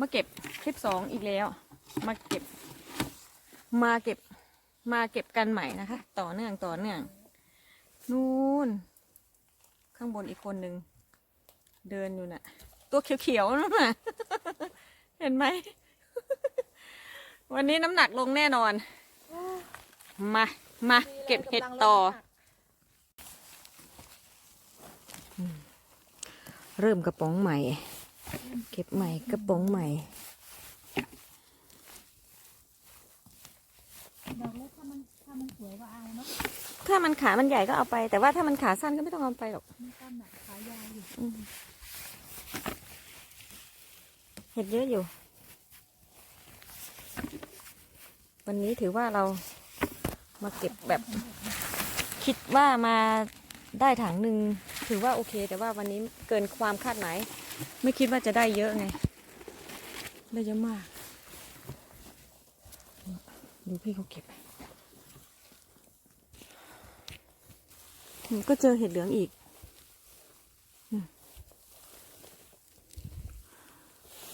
มาเก็บคลิปสองอีกแล้ว มาเก็บ มาเก็บ มาเก็บกันใหม่นะคะ ต่อเนื่องต่อเนื่องนู่น ข้างบนอีกคนหนึ่งเดินอยู่น่ะ ตัวเขียวๆนั่นน่ะเห็นไหม วันนี้น้ำหนักลงแน่นอน มา มาเก็บเห็ดต่อ เริ่มกระป๋องใหม่ เก็บใหม่กระป๋องใหม่ดอกเล็กถ้ามันถ้ามันสวยก็เอาเนาะถ้ามันขามันใหญ่ก็เอาไป แต่ว่าถ้ามันขาสั้นก็ไม่ต้องเอาไปหรอกมันตั้มแบบขายาวอยู่อืมเห็ดเยอะอยู่ วันนี้ถือว่าเรามาเก็บแบบคิดว่ามาได้ถังหนึ่งถือว่าโอเค แต่ว่าวันนี้เกินความคาดหมาย ไม่คิดว่าจะได้เยอะไง ได้เยอะมาก ดูพี่เขาเก็บก็เจอเห็ดเหลืองอีก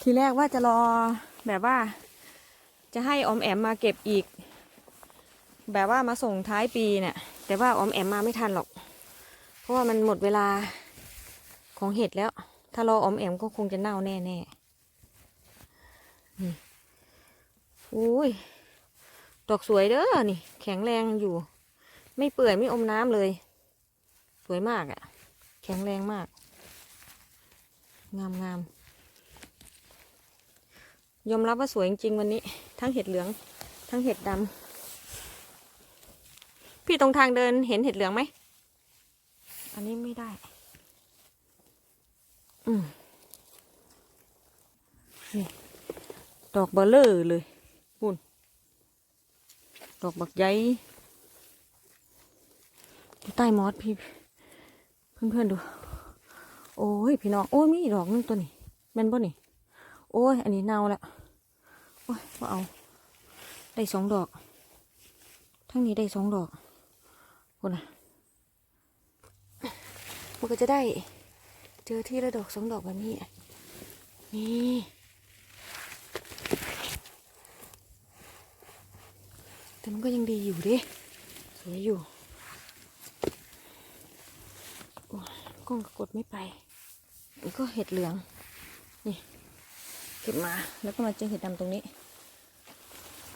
ทีแรกว่าจะรอแบบว่า จะให้อมแอมมาเก็บอีก แบบว่ามาส่งท้ายปีเนี่ย แต่ว่าออมแอมมาไม่ทันหรอก เพราะว่ามันหมดเวลาของเห็ดแล้ว ถ้ารออมแอมก็คงจะเน่าแน่แน่ๆนี่อุ้ย ดอกสวยเด้อ นี่ แข็งแรงอยู่ ไม่เปื่อยไม่อมน้ำเลย สวยมากอะ่ะ แข็งแรงมาก งามงามยอมรับว่าสวยจริงๆวันนี้ ทั้งเห็ดเหลือง ทั้งเห็ดดำ พี่ตรงทางเดินเห็นเห็ดเหลืองไหม อันนี้ไม่ได้ อืมนี่ดอกเบลเลอร์เลยปุ่นดอกบักใหญ่อยู่ใต้มอสพี่ เพื่อนๆดู โอ้ยพี่น้อง โอ้ยมีอีกดอกนึงตัวนี้แม่นป่นี่ โอ้ย อันนี้เน่าแล้วโอ้ยว่าเอา ได้สองดอก ทั้งนี้ได้สองดอกคนน่ะ มันก็จะได้ เจอที่ละดอกสองดอกแบบนี้ นี่แต่มันก็ยังดีอยู่ดิสวยอยู่โอ้กล้องกดไม่ไปมันก็เห็ดเหลือง นี่ เก็บมา แล้วก็มาเจอเห็ดดำตรงนี้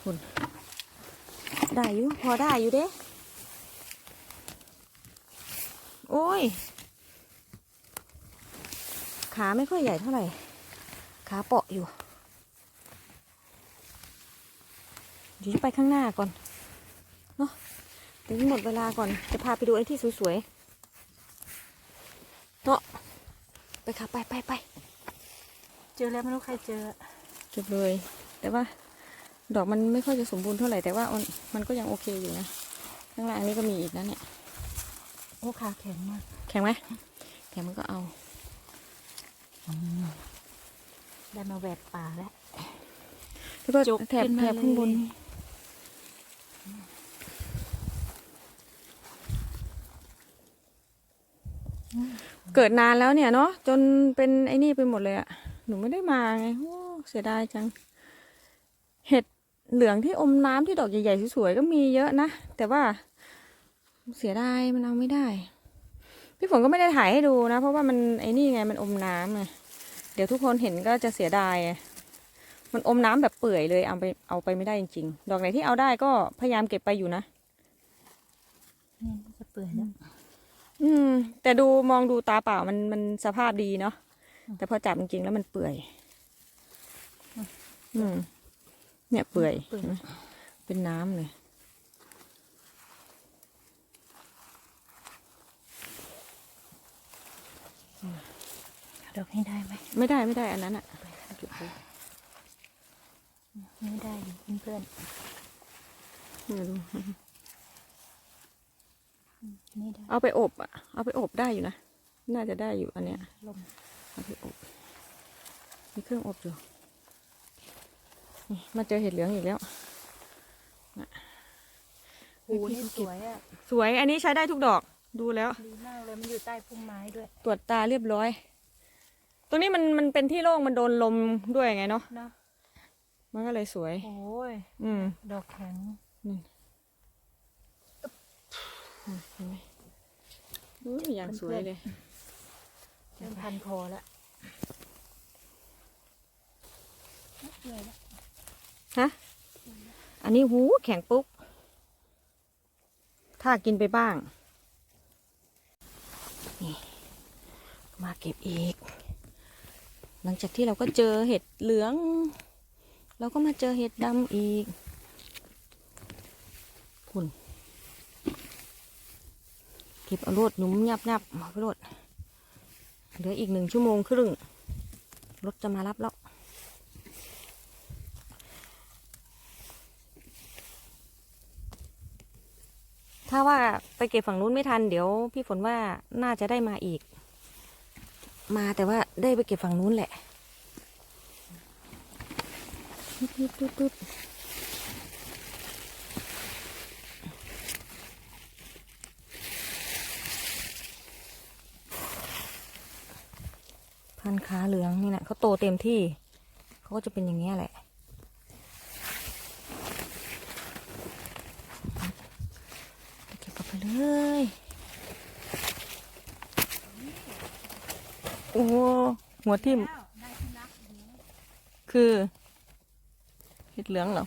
คุณได้อยู่ พอได้อยู่เด้ โอ้ย ขาไม่ค่อยใหญ่เท่าไหร่ ขาเปาะอยู่เดี๋ยวไปข้างหน้าก่อนเนาะเดี๋ยวหมดเวลาก่อนจะพาไปดูไอ้ที่สวยๆเนาะไปค่ะไปไปไปเจอแล้วไม่รู้ใครเจอเก็บเลย แต่ว่าดอกมันไม่ค่อยจะสมบูรณ์เท่าไหร่แต่ว่ามันมันก็ยังโอเคอยู่นะข้างล่างนี้ก็มีอีกนะเนี่ยโอ้ขาแข็งมาก แข็งไหมแข็งมันก็เอา ได้มาแหวกป่าแล้วแล้วก็จุกแถบขึ้นมาแถบข้างบนเลยเกิดนานแล้วเนี่ยเนาะจนเป็นไอ้นี่ไปหมดเลยอะหนูไม่ได้มาไงโอ้เสียดายจัง เห็ดเหลืองที่อมน้ำที่ดอกใหญ่ๆสวยๆก็มีเยอะนะ แต่ว่าเสียดายมันเอาไม่ได้ พี่ฝนก็ไม่ได้ถ่ายให้ดูนะ เพราะว่ามันไอ้นี่ไงมันอมน้ำไง เดี๋ยวทุกคนเห็นก็จะเสียดายไงมันอมน้ำแบบเปื่อยเลยเอาไปเอาไปไม่ได้จริงๆ ดอกไหนที่เอาได้ก็พยายามเก็บไปอยู่นะนี่จะเปื่อยแล้วอืม แต่ดูมองดูตาเปล่ามันมันสภาพดีเนาะแต่พอจับจริงๆแล้วมันเปื่อย อืม เนี่ยเปื่อย เปื่อยเห็นไหมเป็นน้ำเลย ดอกให้ได้ไหมไม่ได้ไม่ได้อันนั้นอะไม่ได้อยู่เพื่อนไม่รู้ๆนี่ได้เอาไปอบอะเอาไปอบได้อยู่นะ น่าจะได้อยู่อันเนี้ยลมเอาไปอบ มีเครื่องอบอยู่นี่มาเจอเห็ดเหลืองอีกแล้วน่ะโอ้นี่สวยอะ สวย อันนี้ใช้ได้ทุกดอก ดูแล้ว ดีมากเลย มันอยู่ใต้พุ่มไม้ด้วย ตรวจตาเรียบร้อย ตรงนี้มันมันเป็นที่โล่งมันโดนลมด้วยไงเนาะเนาะมันก็เลยสวย โอ้ย อืมดอกแข็งเห็นไหมอุ้ยอย่างสวยเลยเริ่มพันคอแล้วเหนื่อยแล้วฮะ อันนี้หูแข็งปุ๊กถ้ากินไปบ้าง นี่ มาเก็บอีก หลังจากที่เราก็เจอเห็ดเหลือง เราก็มาเจอเห็ดดำอีกคุณเก็บเอารดหนุ่มยับยับมาไปรดเหลืออีกหนึ่งชั่วโมงครึ่งรถจะมารับแล้วถ้าว่าไปเก็บฝั่งนู้นไม่ทันเดี๋ยวพี่ฝนว่าน่าจะได้มาอีก มาแต่ว่าได้ไปเก็บฝั่งนู้นแหละตุ๊ดตุ๊ดตุ๊ดตุ๊ดพันขาเหลืองนี่นะเขาโตเต็มที่ เขาก็จะเป็นอย่างนี้ยแหละ เก็บกลับไปเลย โอ้โหหัวทิ่มได้ที่รักหูคือเห็ดเหลืองเหรอ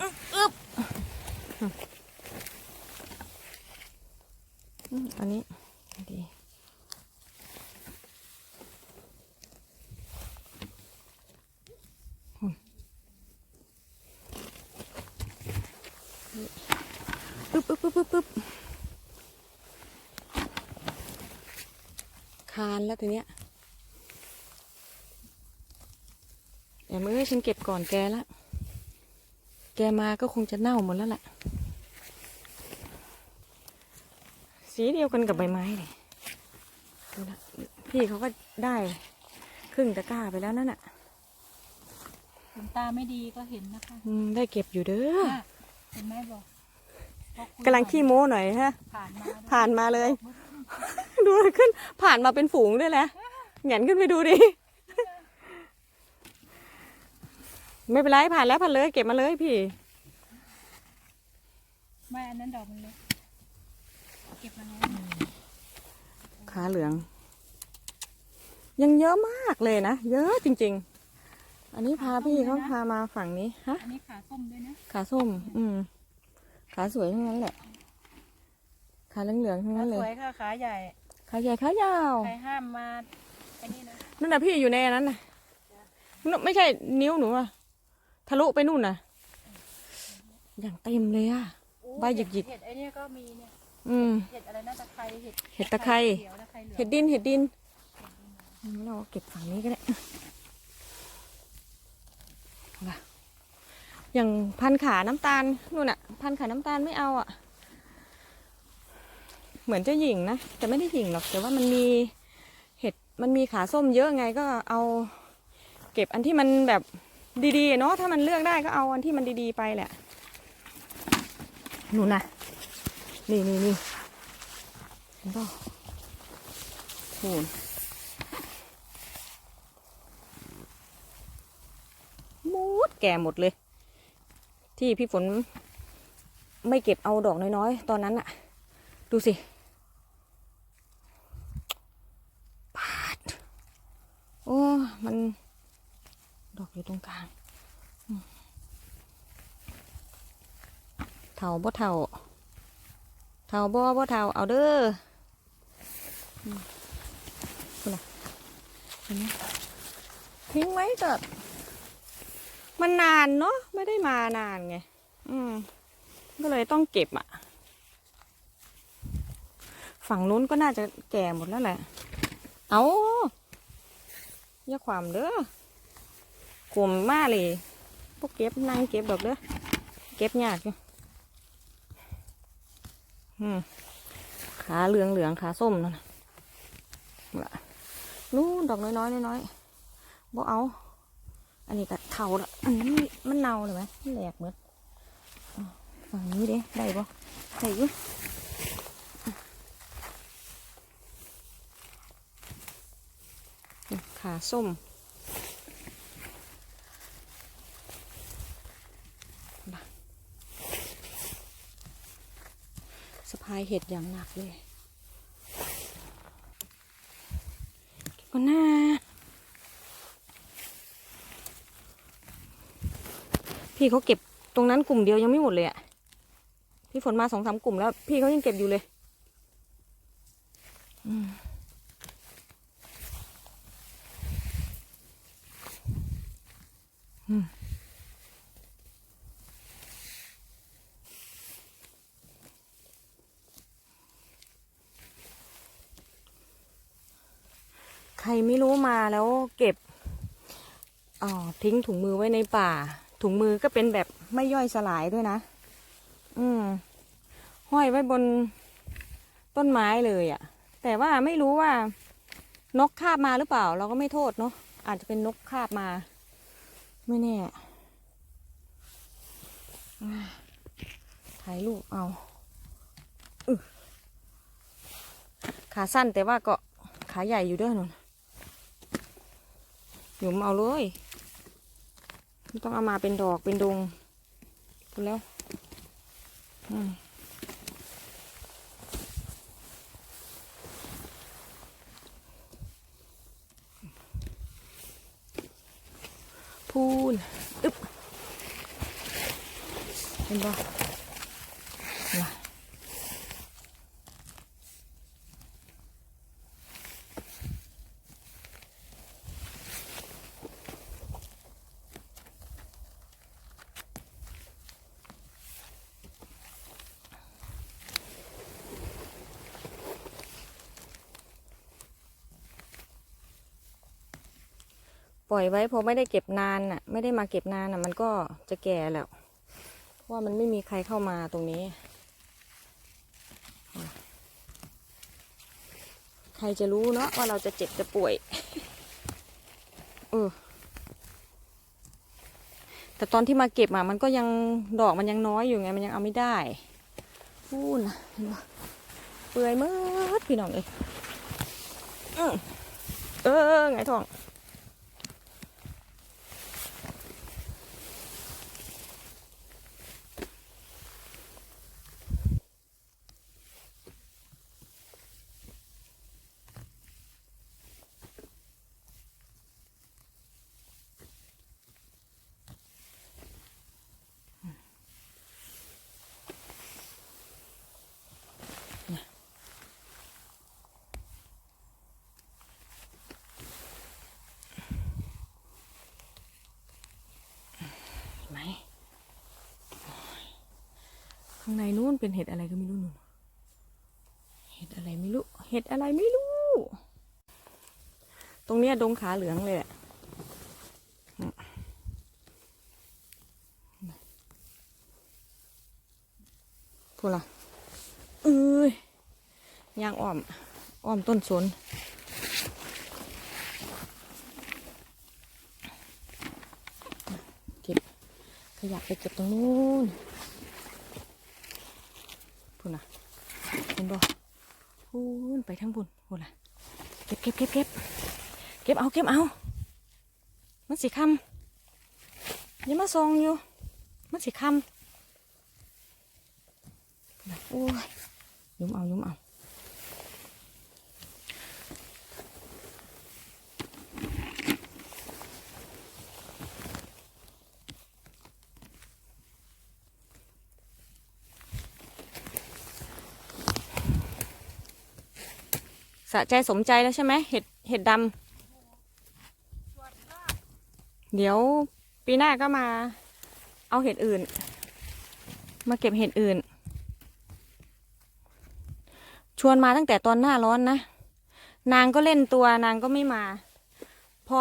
อึ๊บอึ๊บอืมอันนี้ดีปึ๊บปึ๊บปึ๊บปึ๊บปึ๊บคานแล้วทีเนี้ยแต่เมื่อฉันเก็บก่อนแกละแกมาก็คงจะเน่าหมดแล้วแหละสีเดียวกันกับใบไม้เลยดูนะพี่เขาก็ได้ครึ่งตะกร้าไปแล้วนั่นน่ะขนตาไม่ดีก็เห็นนะคะอืมได้เก็บอยู่เด้ออะเห็นไหมบอกพอคุยกำลังขี้โม้หน่อยฮะ ผ่านมาด้วยผ่านมาเลย ดูขึ้น ผ่านมาเป็นฝูงด้วยแหละแหงนขึ้นไปดูดิ ไม่เป็นไรผ่านแล้วผ่านเลย เก็บมาเลยพี่ ไม่อันนั้นดอกมันเล็กเก็บมาแล้วขาเหลือง ยังเยอะมากเลยนะ เยอะจริง ๆ อันนี้พาพี่เขาพามาฝั่งนี้ฮะ อันนี้ขาส้มด้วยนะ ขาส้ม อืม ขาสวยทั้งนั้นแหละ ขาเหลืองๆทั้งนั้นเลสวยยค่ะขาใหญ่ ขาใหญ่ขายาว ใครห้ามมาไอ้นี่นะนั่นน่ะพี่อยู่ในอันนั้นน่ะนู่นไม่ใช่นิ้วหนูอะทะลุไปนู่นน่ะ อย่างเต็มเลยอะโอ้ใบหยิกๆเห็ดไอ้เนี่ยก็มีเนี่ยอืม เห็ดอะไรนะตะไคร้เห็ดเห็ดตะไคร้ เขียวตะไคร้เหลือง เห็ดดินเห็ดดินงั้นเราเก็บฝั่งนี้ก็ได้ว่ะอย่างพันขาน้ำตาลนู่นอะพันขาน้ำตาลไม่เอาอะ เหมือนจะหยิ่งนะแต่ไม่ได้หยิ่งหรอกแต่ว่ามันมีเห็ดมันมีขาส้มเยอะไงก็เอา เก็บอันที่มันแบบดีๆเนาะถ้ามันเลือกได้ก็เอาอันที่มันดีๆไปแหละหนูนนะนี่นี่นี่เห็นป่ะโูนมูดแก่หมดเลย ที่พี่ฝนไม่เก็บเอาดอกน้อยๆ ตอนนั้นอะดูสิปาด โอ้มันดอกอยู่ตรงกลางเถาบ่เถาเถาบ่บ่เถาเอาเด้อเห็นไหมทิ้งไว้ก็มันนานเนาะไม่ได้มานานไง อืม ก็เลยต้องเก็บอะฝั่งนู้นก็น่าจะแก่หมดแล้วแหละ เอา อย่าความเด้อกลุ่มมาเลยพวกเก็บนั่งเก็บดอกเด้อเก็บยากอยู่อืมขาเหลืองเหลืองๆขาส้มนั่นน่ะล่ะนู่นดอกน้อยๆน้อยบ่เอา อันนี้ก็เท่าละอันนี้มันเน่าเลยไหมแหลกเหมือนฝั่งนี้เด้ได้บ่ได้อยุ ขาส้ม สะพายเห็ดอย่างหนักเลยก็น่าพี่เขาเก็บตรงนั้นกลุ่มเดียวยังไม่หมดเลยอะพี่ฝนมาสองสามกลุ่มแล้ว พี่เขายังเก็บอยู่เลย อืมอืม ใครไม่รู้มาแล้วเก็บอ๋อทิ้งถุงมือไว้ในป่า ถุงมือก็เป็นแบบไม่ย่อยสลายด้วยนะ อืม ห้อยไว้บนต้นไม้เลยอะ่ะ แต่ว่าไม่รู้ว่านกคาบมาหรือเปล่า เราก็ไม่โทษเนาะอาจจะเป็นนกคาบมา ไม่แน่ถ่ายรูปเอาอขาสั้นแต่ว่าก็ขาใหญ่อยู่ด้วยนนหยุมเอาเลยไม่ต้องเอามาเป็นดอกเป็นดงพูดแล้วอืม พูนอึ๊บเห็นบ่ ปล่อยไว้พอไม่ได้เก็บนานน่ะ ไม่ได้มาเก็บนานน่ะ มันก็จะแก่แล้วเพราะว่ามันไม่มีใครเข้ามาตรงนี้ ใครจะรู้เนาะว่าเราจะเจ็บจะป่วยเออแต่ตอนที่มาเก็บอะมันก็ยังดอกมันยังน้อยอยู่ไง มันยังเอาไม่ได้พูดนะเห็นปะเปื่อยมืดพี่น้องเอ้ยเออไงทองางในนู้นเป็นเห็ดอะไรก็ไม่รู้นู่นเห็ดอะไรไม่รู้ เห็ดอะไรไม่รู้ ตรงเนี้ยดงขาเหลืองเลยแหละอืมพูดละเอ้ยยางอ้อม อ้อมต้นสนเก็บขยะไปเก็บตรงนู้น พูนนะเห็นบ่พูนไปทั้งบุญพูนนะเก็บเก็บเก็บเก็บเก็บเอาเก็บเอา มันสีคำยังมาซองอยู่ มันสีคำพู้นน่ะโอ้ยยุมเอายุมเอา สะใจสมใจแล้วใช่ไหมเห็ดเห็ดดำเดี๋ยวปีหน้าก็มาเอาเห็ดอื่น มาเก็บเห็ดอื่น ชวนมาตั้งแต่ตอนหน้าร้อนนะ นางก็เล่นตัวนางก็ไม่มา พอ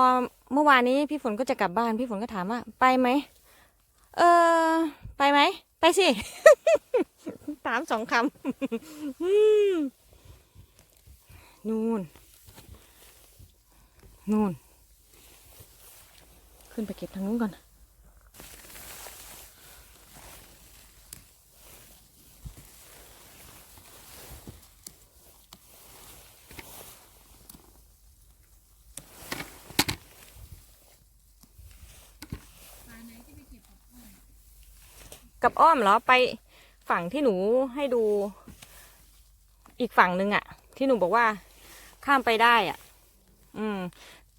เมื่อวานนี้พี่ฝนก็จะกลับบ้านพี่ฝนก็ถามว่า ไปไหมเออไปไหม ไปสิ ถามสองคำ นู่น นู่น ขึ้นไปเก็บทางนู้นก่อน กับอ้อมเหรอ ไปฝั่งที่หนูให้ดูอีกฝั่งหนึ่งอะที่หนูบอกว่า ข้ามไปได้อะอืม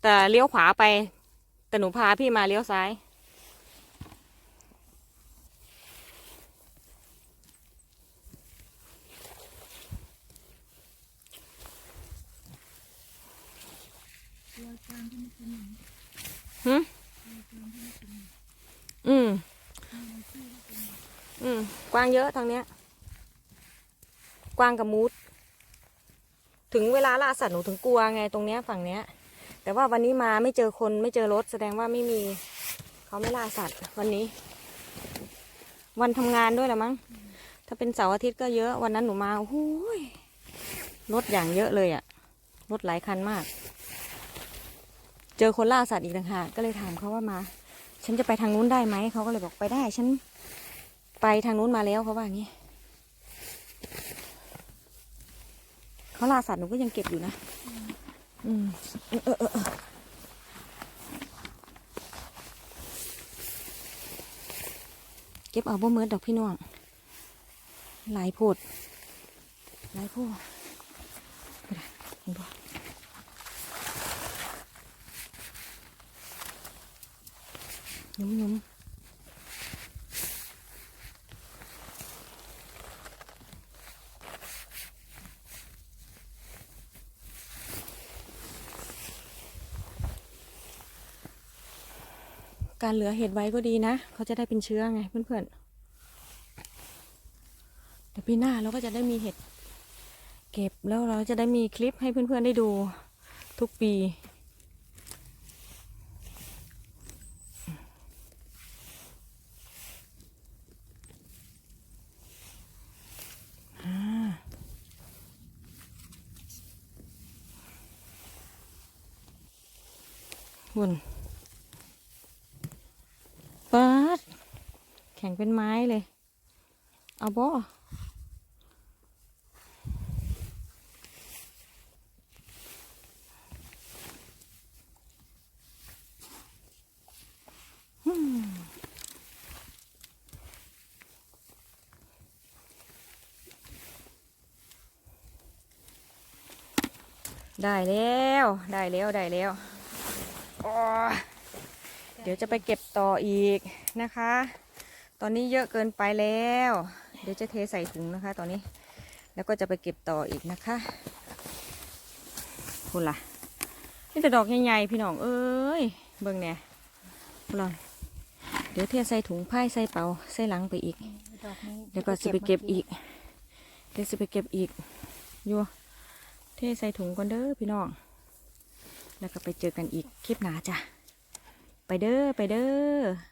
แต่เลี้ยวขวาไป แต่หนูพาพี่มาเลี้ยวซ้าย หืมอืม อืม กวางเยอะทางเนี้ย กวางกับมูด ถึงเวลาล่าสัตว์หนูถึงกลัวไงตรงเนี้ยฝั่งเนี้ย แต่ว่าวันนี้มาไม่เจอคนไม่เจอรถแสดงว่าไม่มีเขาไม่ล่าสัตว์วันนี้ วันทำงานด้วยละมั้งถ้าเป็นเสาร์อาทิตย์ก็เยอะวันนั้นหนูมาโอ้โหยรถอย่างเยอะเลยอะรถหลายคันมาก เจอคนล่าสัตว์อีกต่างหากก็เลยถามเขาว่ามา ฉันจะไปทางนู้นได้ไหมเขาก็เลยบอกไปได้ ฉันไปทางนู้นมาแล้วเขาว่าอย่าง นี้เขาล่าสัตว์หนูก็ยังเก็บอยู่นะ อืมเออเออเออเก็บเอาบ่เมิดดอกพี่น้องหลายโพดหลายโพดเห็นบ่ยุ่มยุ่ม การเหลือเห็ดไว้ก็ดีนะ เขาจะได้เป็นเชื้อไงเพื่อนๆแต่ปีหน้าเราก็จะได้มีเห็ด เก็บแล้วเราจะได้มีคลิปให้เพื่อนๆได้ดูทุกปีอ่าหุ่นเปิด แข็งเป็นไม้เลย เอาบ่ได้แล้ว ได้แล้ว ได้แล้วเดี๋ยวจะไปเก็บต่ออีกนะคะ ตอนนี้เยอะเกินไปแล้ว เดี๋ยวจะเทใส่ถุงนะคะ ตอนนี้ แล้วก็จะไปเก็บต่ออีกนะคะคุณล่ะนี่แต่ดอกใหญ่ๆพี่น้องเอ้ยเบิ่งเนี่ยคุณลองเดี๋ยวเทใส่ถุงไพ่ใส่เป๋าใส่หลังไปอีก เดี๋ยวก็จะไปเก็บอีก เดี๋ยวจะไปเก็บอีกอยู่เทใส่ถุงก่อนเด้อพี่น้อง แล้วก็ไปเจอกันอีกคลิปหน้าจ้ะ ไปเด้อไปเด้อ